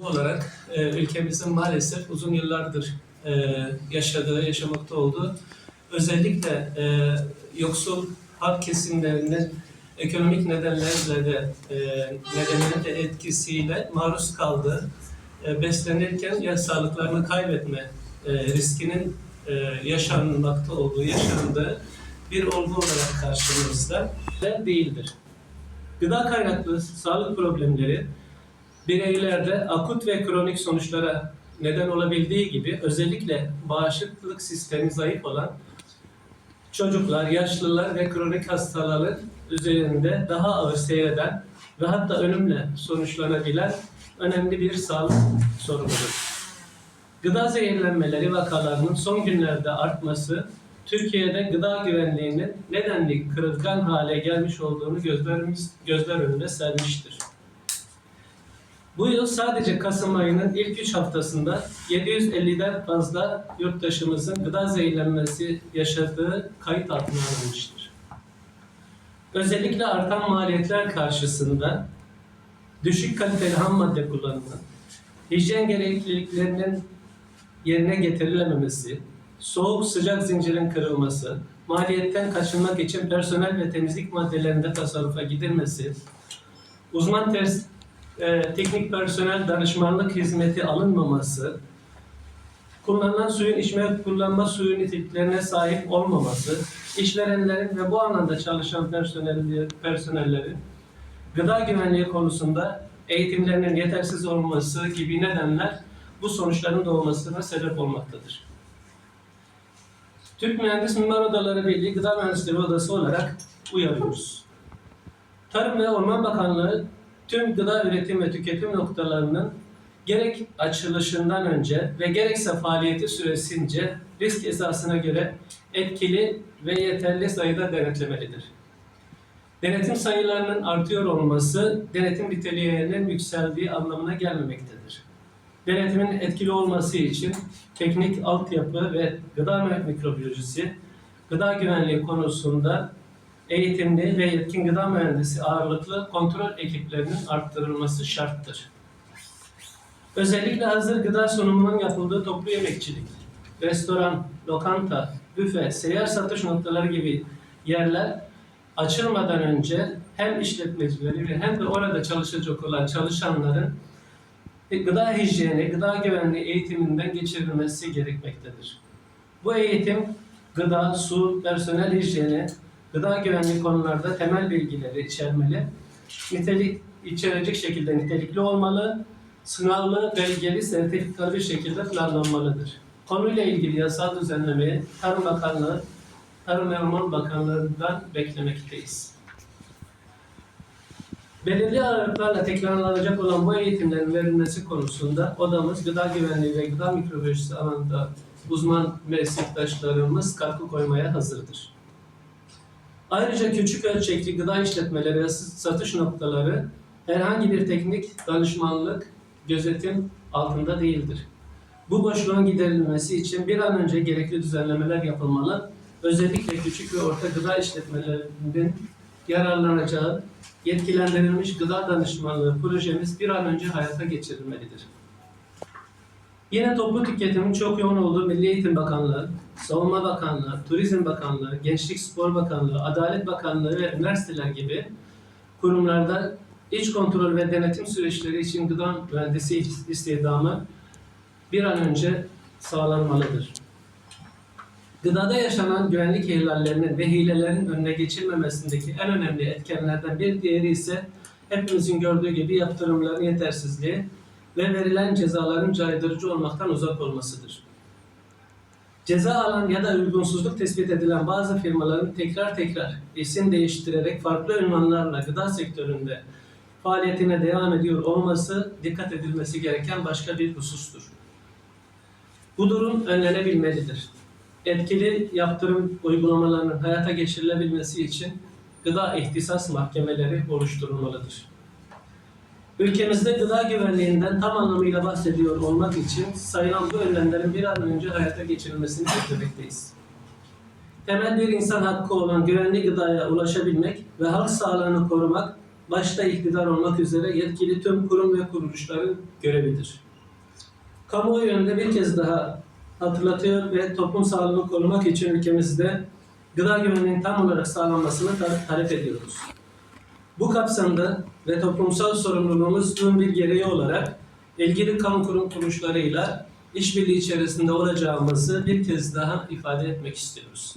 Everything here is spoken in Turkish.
olarak e, ülkemizin maalesef uzun yıllardır e, yaşadığı, yaşamakta olduğu özellikle e, yoksul halk kesimlerinin ekonomik nedenlerle de e, nedeniyle de etkisiyle maruz kaldığı e, beslenirken ya sağlıklarını kaybetme e, riskinin e, yaşanmakta olduğu, yaşandığı bir olgu olarak karşımızda de değildir. Gıda kaynaklı sağlık problemleri bireylerde akut ve kronik sonuçlara neden olabildiği gibi özellikle bağışıklık sistemi zayıf olan çocuklar, yaşlılar ve kronik hastaların üzerinde daha ağır seyreden ve hatta ölümle sonuçlanabilen önemli bir sağlık sorunudur. Gıda zehirlenmeleri vakalarının son günlerde artması Türkiye'de gıda güvenliğinin nedenli kırılgan hale gelmiş olduğunu gözlerimiz, gözler önüne sermiştir. Bu yıl sadece Kasım ayının ilk 3 haftasında 750'den fazla yurttaşımızın gıda zehirlenmesi yaşadığı kayıt altına alınmıştır. Özellikle artan maliyetler karşısında düşük kaliteli ham madde kullanımı, hijyen gerekliliklerinin yerine getirilememesi, soğuk sıcak zincirin kırılması, maliyetten kaçınmak için personel ve temizlik maddelerinde tasarrufa gidilmesi, uzman ters, e, teknik personel danışmanlık hizmeti alınmaması, kullanılan suyun içme kullanma suyu niteliklerine sahip olmaması, işverenlerin ve bu alanda çalışan personel, personellerin gıda güvenliği konusunda eğitimlerinin yetersiz olması gibi nedenler bu sonuçların doğmasına sebep olmaktadır. Türk Mühendis Mimar Odaları Birliği Gıda Mühendisleri Odası olarak uyarıyoruz. Tarım ve Orman Bakanlığı tüm gıda üretim ve tüketim noktalarının gerek açılışından önce ve gerekse faaliyeti süresince risk esasına göre etkili ve yeterli sayıda denetlemelidir. Denetim sayılarının artıyor olması denetim niteliğinin yükseldiği anlamına gelmemektedir. Denetimin etkili olması için teknik altyapı ve gıda mikrobiyolojisi, gıda güvenliği konusunda eğitimli ve yetkin gıda mühendisi ağırlıklı kontrol ekiplerinin arttırılması şarttır. Özellikle hazır gıda sunumunun yapıldığı toplu yemekçilik, restoran, lokanta, büfe, seyyar satış noktaları gibi yerler açılmadan önce hem işletmecileri ve hem de orada çalışacak olan çalışanların gıda hijyeni, gıda güvenliği eğitiminden geçirilmesi gerekmektedir. Bu eğitim gıda, su, personel hijyeni, gıda güvenliği konularda temel bilgileri içermeli, nitelik içerecek şekilde nitelikli olmalı, sınavlı, belgeli, sertifikalı bir şekilde planlanmalıdır. Konuyla ilgili yasal düzenlemeyi Tarım Bakanlığı, Tarım ve Orman Bakanlığı'ndan beklemekteyiz. Belirli aralıklarla tekrarlanacak olan bu eğitimlerin verilmesi konusunda odamız gıda güvenliği ve gıda mikrobiyolojisi alanında uzman meslektaşlarımız katkı koymaya hazırdır. Ayrıca küçük ölçekli gıda işletmeleri ve satış noktaları herhangi bir teknik danışmanlık, gözetim altında değildir. Bu boşluğun giderilmesi için bir an önce gerekli düzenlemeler yapılmalı. Özellikle küçük ve orta gıda işletmelerinin yararlanacağı yetkilendirilmiş gıda danışmanlığı projemiz bir an önce hayata geçirilmelidir. Yine toplu tüketimin çok yoğun olduğu Milli Eğitim Bakanlığı, Savunma Bakanlığı, Turizm Bakanlığı, Gençlik Spor Bakanlığı, Adalet Bakanlığı ve üniversiteler gibi kurumlarda iç kontrol ve denetim süreçleri için gıda mühendisi istihdamı bir an önce sağlanmalıdır. Gıdada yaşanan güvenlik ihlallerinin ve hilelerin önüne geçilmemesindeki en önemli etkenlerden bir diğeri ise hepimizin gördüğü gibi yaptırımların yetersizliği ve verilen cezaların caydırıcı olmaktan uzak olmasıdır. Ceza alan ya da uygunsuzluk tespit edilen bazı firmaların tekrar tekrar isim değiştirerek farklı ünvanlarla gıda sektöründe faaliyetine devam ediyor olması dikkat edilmesi gereken başka bir husustur. Bu durum önlenebilmelidir. Etkili yaptırım uygulamalarının hayata geçirilebilmesi için gıda ihtisas mahkemeleri oluşturulmalıdır. Ülkemizde gıda güvenliğinden tam anlamıyla bahsediyor olmak için sayılan bu önlemlerin bir an önce hayata geçirilmesini beklemekteyiz. Temel bir insan hakkı olan güvenli gıdaya ulaşabilmek ve halk sağlığını korumak başta iktidar olmak üzere yetkili tüm kurum ve kuruluşların görevidir. Kamuoyu önünde bir kez daha hatırlatıyor ve toplum sağlığını korumak için ülkemizde gıda güvenliğinin tam olarak sağlanmasını ta- talep ediyoruz. Bu kapsamda ve toplumsal sorumluluğumuzun bir gereği olarak ilgili kamu kurum kuruluşlarıyla işbirliği içerisinde olacağımızı bir kez daha ifade etmek istiyoruz.